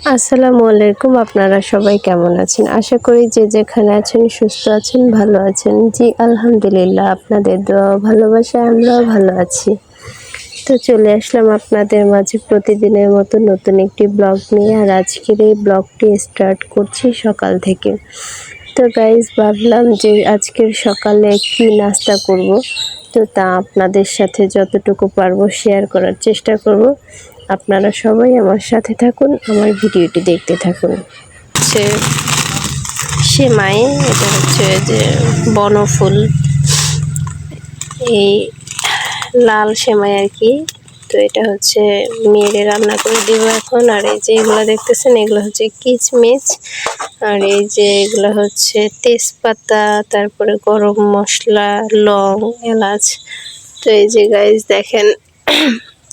আসসালামু আলাইকুম, আপনারা সবাই কেমন আছেন? আশা করি যে যেখানে আছেন সুস্থ আছেন, ভালো আছেন। জি, আলহামদুলিল্লাহ, আপনাদের দোয়া ভালোবাসায় আমরাও ভালো আছি। তো চলে আসলাম আপনাদের মাঝে প্রতিদিনের মতো নতুন একটি ব্লগ নিয়ে, আর আজকের এই ব্লগটি স্টার্ট করছি সকাল থেকে। তো গাইজ ভাবলাম যে আজকের সকালে কি নাস্তা করব? তো তা আপনাদের সাথে যতটুকু পারব শেয়ার করার চেষ্টা করব। আপনারা সবাই আমার সাথে থাকুন, আমার ভিডিওটি দেখতে থাকুন। হচ্ছে সেমাই এটা হচ্ছে যে বনফুল। এই লাল সেমাই আর কি। তো এটা হচ্ছে মেয়েরে রান্না করে দিব এখন। আর এই যে এগুলো দেখতেছেন, এগুলো হচ্ছে কিচমিচ। আর এই যে এগুলো হচ্ছে তেজপাতা, তারপরে গরম মশলা, লং, এলাচ। তো এই যে গাইজ দেখেন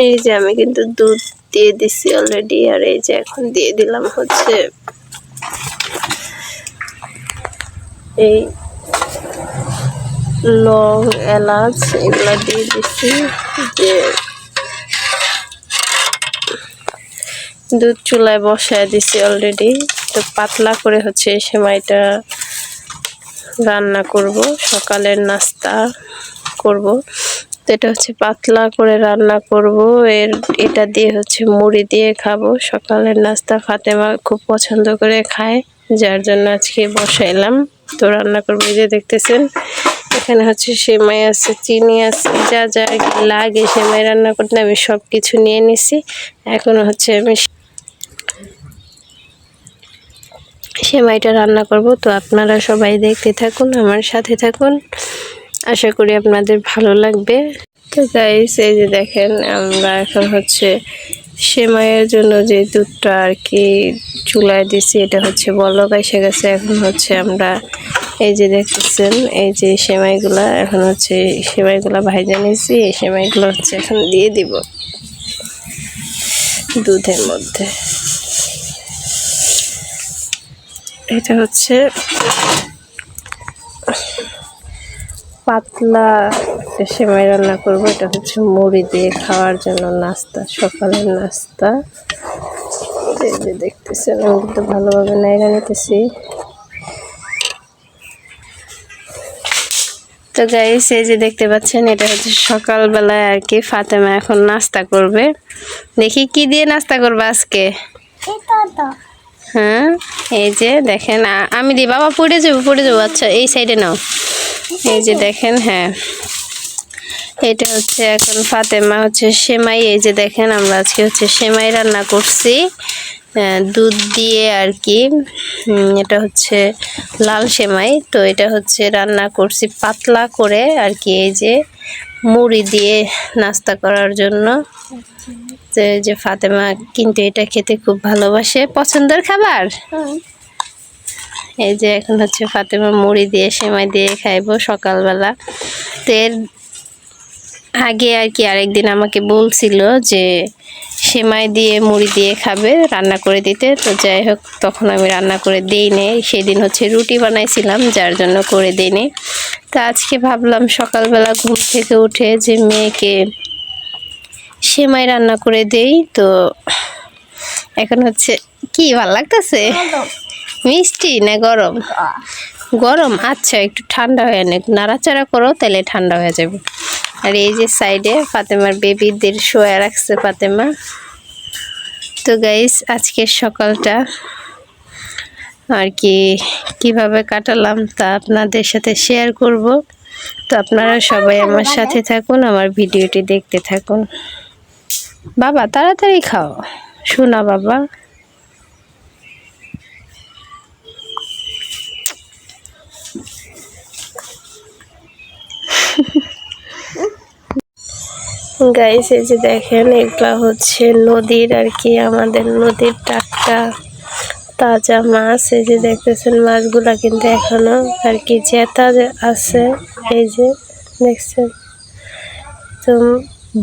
এই যে আমি কিন্তু দুধ দিয়ে দিছি অলরেডি আর এই যে এখন দিয়ে দিলাম হচ্ছে এই লং এলাচ, এগুলা দিয়ে দিছি যে দুধ চুলায় বসায় দিছি অলরেডি তো পাতলা করে হচ্ছে সেমাইটা রান্না করব, সকালের নাস্তা করব। তো এটা হচ্ছে পাতলা করে রান্না করব। এর এটা দিয়ে হচ্ছে মুড়ি দিয়ে খাব। সকালের নাস্তা ফাতেমা খুব পছন্দ করে খায়, যার জন্য আজকে বসাইলাম। তো রান্না করব যে দেখতেছেন, এখানে হচ্ছে সেমাই আছে, চিনি আছে, যা যা লাগে সেমাই রান্না করতে আমি সব কিছু নিয়ে নিছি। এখন হচ্ছে আমি সেমাইটা রান্না করব। তো আপনারা সবাই দেখতে থাকুন, আমার সাথে থাকুন। আশা করি আপনাদের ভালো লাগবে। তো গাইস এই যে দেখেন, আমরা এখন হচ্ছে সেমাইয়ের জন্য যে দুধটা আর কি চুলায় দিছি, এটা হচ্ছে বলক এসে গেছে। এখন হচ্ছে আমরা এই যে দেখতেছেন, এই যে সেমাইগুলা, এখন হচ্ছে সেমাইগুলা ভাইজা নিয়েছি। এই সেমাইগুলো হচ্ছে এখন দিয়ে দিব দুধের মধ্যে। এটা হচ্ছে পাতলা সেমাই রান্না করব, এটা হচ্ছে মুড়ি দিয়ে খাওয়ার জন্য নাস্তা, সকালের নাস্তা। যে দেখতেছেন, আমি কিন্তু ভালোভাবে নাইরা নিতেছি। তো গাইস এই যে দেখতে পাচ্ছেন, এটা হচ্ছে সকালবেলায় আর কি ফাতেমা এখন নাস্তা করবে। দেখি কি দিয়ে নাস্তা করবে আজকে? হ্যাঁ এই যে দেখেন আমি দিই বাবা পড়ে যাব পড়ে যাব। আচ্ছা এই সাইডে নাও। এই যে দেখেন হ্যাঁ। এটা হচ্ছে এখন ফাতেমা হচ্ছে সেমাই। এই যে দেখেন, আমরা আজকে হচ্ছে সেমাই রান্না করছি। দুধ দিয়ে আর কি। এটা হচ্ছে লাল সেমাই। তো এটা হচ্ছে রান্না করছি পাতলা করে আর কি, এই যে। মুড়ি দিয়ে নাস্তা করার জন্য। তো যে ফাতেমা কিন্তু এটা খেতে খুব ভালোবাসে। পছন্দের খাবার? এই যে এখন হচ্ছে ফাতেমা মুড়ি দিয়ে সেমাই দিয়ে খাইবো সকালবেলা। তো এর আগে আর কি আরেকদিন আমাকে বলছিল যে সেমাই দিয়ে মুড়ি দিয়ে খাবে রান্না করে দিতে। তো যাই হোক তখন আমি রান্না করে দিই নেই সেদিন হচ্ছে রুটি বানাইছিলাম যার জন্য করে দিইনি। তো আজকে ভাবলাম সকালবেলা ঘুম থেকে উঠে যে মেয়েকে সেমাই রান্না করে দেই তো এখন হচ্ছে কি ভালো লাগতেছে? মিষ্টি না গরম? গরম আচ্ছা একটু ঠান্ডা হয়ে নে নাড়াচাড়া করো তাহলে ঠান্ডা হয়ে যাবে। আর এই যে সাইডে ফাতেমার বেবিদের শোয়া রাখছে ফাতেমা। তো গাইস আজকের সকালটা আর কি, কীভাবে কাটালাম তা আপনাদের সাথে শেয়ার করব। তো আপনারা সবাই আমার সাথে থাকুন, আমার ভিডিওটি দেখতে থাকুন। বাবা, তাড়াতাড়ি খাও। শোনা, বাবা। গাইস এই যে দেখেন, এগুলা হচ্ছে নদীর আর কি, আমাদের নদীর টাটকা। তাজা মাছ, এই যে দেখতেছেন মাছগুলা কিন্তু এখনও আর কি জেতা আছে। এই যে দেখছেন? তো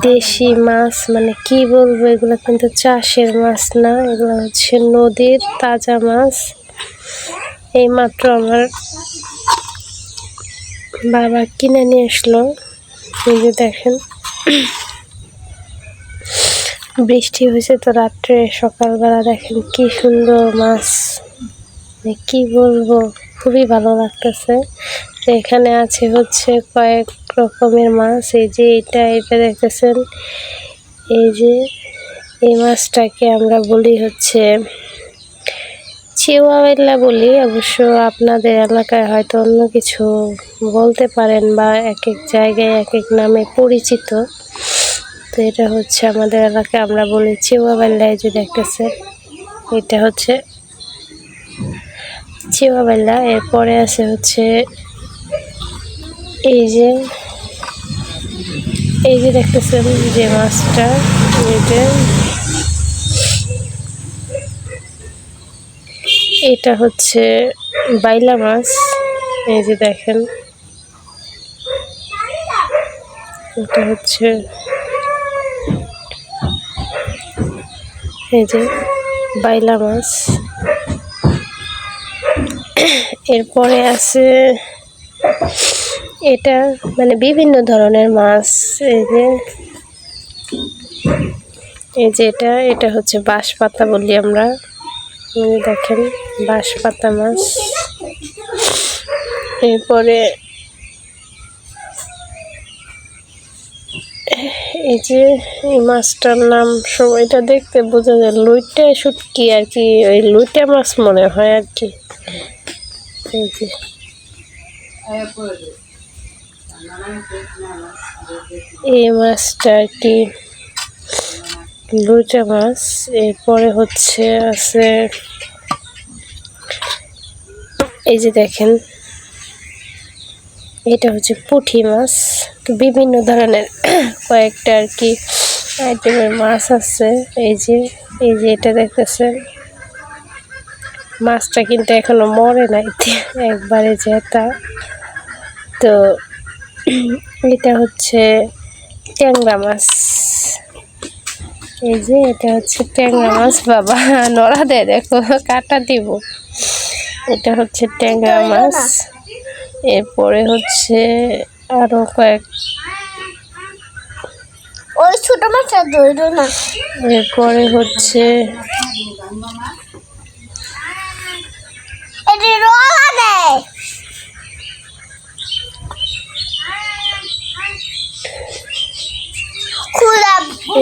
দেশি মাছ মানে কি বলব, এগুলো কিন্তু চাষের মাছ না, এগুলো হচ্ছে নদীর তাজা মাছ। এইমাত্র আমার বাবা কিনে নিয়ে আসলো। এই যে দেখেন। বৃষ্টি হয়েছে তো রাত্রে সকালবেলা দেখেন কি সুন্দর মাছ। মানে কি বলব, খুবই ভালো লাগতেছে। তো এখানে আছে হচ্ছে কয়েক রকমের মাছ। এই যে এটা এটা দেখতেছেন। এই যে এই মাছটাকে আমরা বলি হচ্ছে চিওয়াওয়েল্লা বলি। অবশ্য আপনাদের এলাকায় হয়তো অন্য কিছু বলতে পারেন বা এক এক জায়গায় এক এক নামে পরিচিত। তো এটা হচ্ছে আমাদের এলাকায় আমরা বলি চিওয়াওয়েল্লা এই যে দেখতেছে এটা হচ্ছে চিওয়াওয়েল্লা এরপরে আছে হচ্ছে এই যে এই যে দেখতেছেন যে মাছটা এটা হচ্ছে বাইলা মাছ। এই যে দেখেন, এটা হচ্ছে এই যে বাইলা মাছ। এরপরে আছে এটা মানে বিভিন্ন ধরনের মাছ, এই যে। এই যে এটা এটা হচ্ছে বাঁশ পাতা বলি আমরা। দেখেন বাঁশ পাতা মাছ। এরপরে এই যে এই মাছটার নাম সব সময়টা দেখতে বোঝা যায় লইটা শুটকি আর কি, ওই লইটা মাছ মনে হয় আর কি। এই যে। এই মাছটা আর কি লুচা মাছ। এরপরে হচ্ছে আছে, এই যে দেখেন এটা হচ্ছে পুঁটি মাছ। বিভিন্ন ধরনের কয়েকটা আর কি আইটেমের মাছ আছে। এই যে এই যে এটা দেখতেছেন। মাছটা কিন্তু এখনও মরে নাই। একবারে জেতা। তো এটা হচ্ছে ট্যাংরা মাছ। এই যে এটা হচ্ছে ট্যাংরা মাছ। বাবা নড়া দেয় দেখো কাটা দিব। এটা হচ্ছে ট্যাংরা মাছ। এরপরে হচ্ছে আরও কয়েক ওই ছোট মাছটা ধরো না। এরপরে হচ্ছে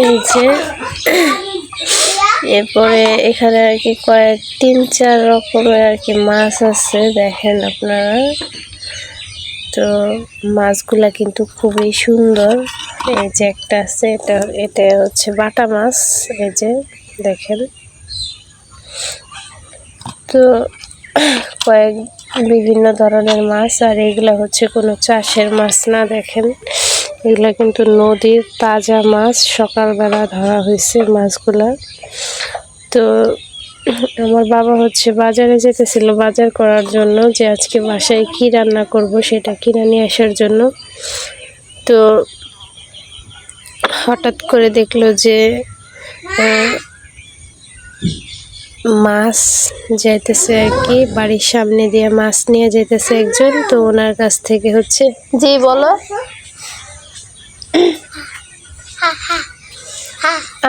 এই যে এরপরে এখানে আর কি কয়েক তিন চার রকমের আর কি মাছ আছে দেখেন আপনারা। তো মাছগুলা কিন্তু খুবই সুন্দর। এই যে একটা আছে, এটা এটা হচ্ছে বাটা মাছ, এই যে দেখেন। তো কয়েক, বিভিন্ন ধরনের মাছ, আর এগুলা হচ্ছে কোনো চাষের মাছ না, দেখেন। এগুলো কিন্তু নদীর তাজা মাছ, সকালবেলা ধরা হয়েছে মাছগুলা। তো আমার বাবা হচ্ছে বাজারে যেতেছিল বাজার করার জন্য যে আজকে বাসায় কি রান্না করব সেটা কিনে নিয়ে আসার জন্য। তো হঠাৎ করে দেখল যে মাছ যাইতেছে আর কি বাড়ির সামনে দিয়ে মাছ নিয়ে যাইতেছে একজন। তো ওনার কাছ থেকে হচ্ছে জি বলো।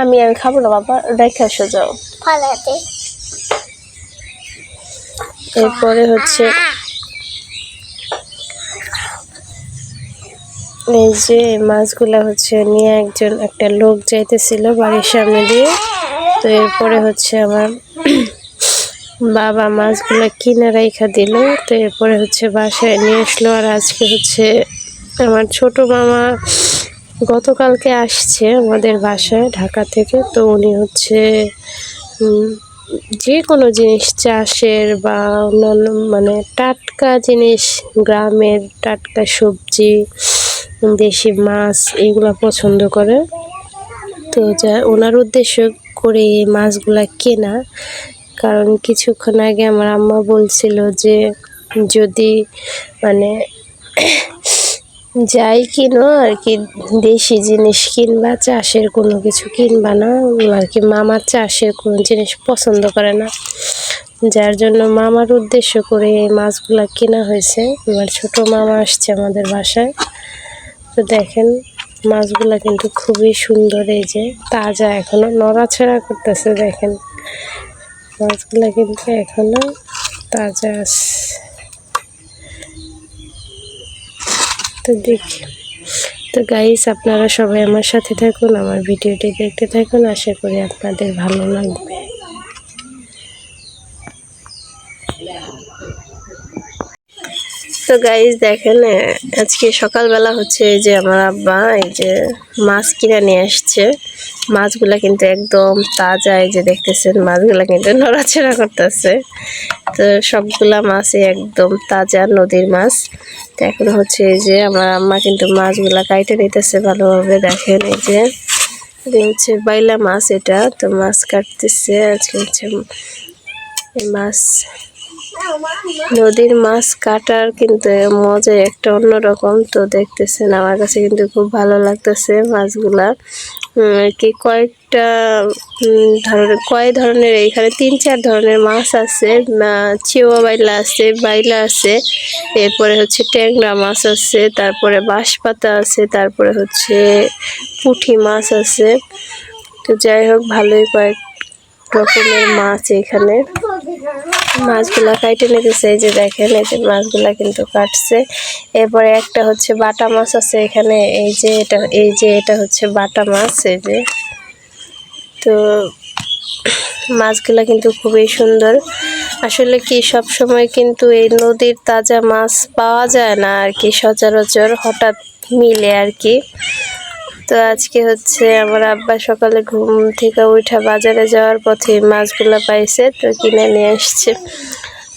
আমি আমি খাব না বাবা রেখে আসো যাও। ফালাতে এরপরে হচ্ছে এই যে মাছগুলা হচ্ছে নিয়ে একজন একটা লোক যাইতেছিল বাড়ির সামনে দিয়ে। তো এরপরে হচ্ছে আমার বাবা মাছগুলা কিনে রাইখা দিল। তো এরপরে হচ্ছে বাসায় নিয়ে আসলো। আর আজকে হচ্ছে আমার ছোট মামা গতকালকে আসছে আমাদের বাসায় ঢাকা থেকে। তো উনি হচ্ছে যে কোনো জিনিস, চাষের বা অন্যান্য মানে টাটকা জিনিস, গ্রামের টাটকা সবজি, দেশি মাছ, এইগুলো পছন্দ করে। তো যা, ওনার উদ্দেশ্য করে এই মাছগুলা কেনা। কারণ কিছুক্ষণ আগে আমার আম্মা বলছিল যে যদি মানে যাই কিনো আর কি, দেশি জিনিস কিনবা, চাষের কোনো কিছু কিনবা না আর কি। মামার চাষের কোনো জিনিস পছন্দ করে না। যার জন্য মামার উদ্দেশ্য করে এই মাছগুলো কেনা হয়েছে। আমার ছোট মামা আসছে আমাদের বাসায়। তো দেখেন, মাছগুলা কিন্তু খুবই সুন্দর এই যে, তাজা এখনও নড়াছড়া করতেছে, দেখেন। মাছগুলা কিন্তু এখনও তাজা আছে। তো দেখি। তো গাইস আপনারা সবাই আমার সাথে থাকুন, আমার ভিডিওটি দেখতে থাকুন। আশা করি আপনাদের ভালো লাগবে। তো গাইজ দেখেন আজকে সকালবেলা হচ্ছে এই যে আমার আব্বা এই যে মাছ কিনে নিয়ে আসছে। মাছগুলা কিন্তু একদম তাজা, এই যে দেখতেছেন, মাছগুলা কিন্তু নড়াচড়া করতেছে। তো সবগুলা মাছই একদম তাজা নদীর মাছ। তো এখন হচ্ছে এই যে আমার আম্মা কিন্তু মাছগুলা কাইটে নিতেছে ভালোভাবে। দেখেন এই যে হচ্ছে বাইলা মাছ এটা। তো মাছ কাটতেছে, আজকে হচ্ছে মাছ নদীর মাছ কাটার কিন্তু মজা একটা অন্যরকম তো দেখতেছেন। আমার কাছে কিন্তু খুব ভালো লাগতেছে মাছগুলা। কি কয়েকটা ধরনের, কয় ধরনের, এখানে তিন, চার ধরনের মাছ আছে। চিওয়া বাইলা আছে বাইলা আছে, এরপরে হচ্ছে ট্যাংরা মাছ আছে, তারপরে বাঁশপাতা আছে, তারপরে হচ্ছে পুঁটি মাছ আছে। তো যাই হোক, ভালোই কয়েক রকমের মাছ এখানে। মাছগুলা কাইটে নিতেছে, এই যে দেখেন, এই যে মাছগুলা কিন্তু কাটছে। এরপরে একটা হচ্ছে বাটা মাছ আছে এখানে, এই যে এটা, এই যে এটা হচ্ছে বাটা মাছ, এই যে। তো মাছগুলা কিন্তু খুবই সুন্দর। আসলে কি সব সময় কিন্তু এই নদীর তাজা মাছ পাওয়া যায় না আর কি, সচরাচর হঠাৎ মিলে আর কি। তো আজকে হচ্ছে আমার আব্বা সকালে ঘুম থেকে উঠা বাজারে যাওয়ার পথে মাছগুলো পাইছে, তো কিনে নিয়ে আসছে।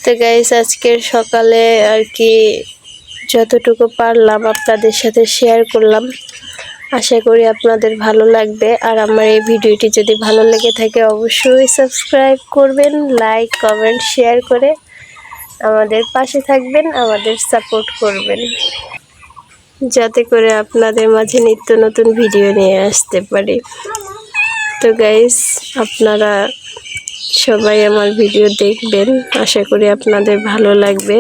তো গাইস আজকের সকালে আর কি যতটুকু পারলাম আপনাদের সাথে শেয়ার করলাম। আশা করি আপনাদের ভালো লাগবে। আর আমার এই ভিডিওটি যদি ভালো লেগে থাকে, অবশ্যই সাবস্ক্রাইব করবেন লাইক কমেন্ট শেয়ার করে আমাদের পাশে থাকবেন, আমাদের সাপোর্ট করবেন। যাতে করে আপনাদের মাঝে নিত্য নতুন ভিডিও নিয়ে আসতে পারি। তো গাইস আপনারা সবাই আমার ভিডিও দেখবেন। আশা করি আপনাদের ভালো লাগবে।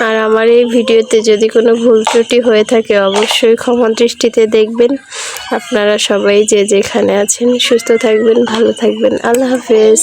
আর আমার এই ভিডিওতে যদি কোনো ভুল ত্রুটি হয়ে থাকে, অবশ্যই ক্ষমা দৃষ্টিতে দেখবেন। আপনারা সবাই যে যেখানে আছেন, সুস্থ থাকবেন, ভালো থাকবেন। আল্লাহ হাফেজ।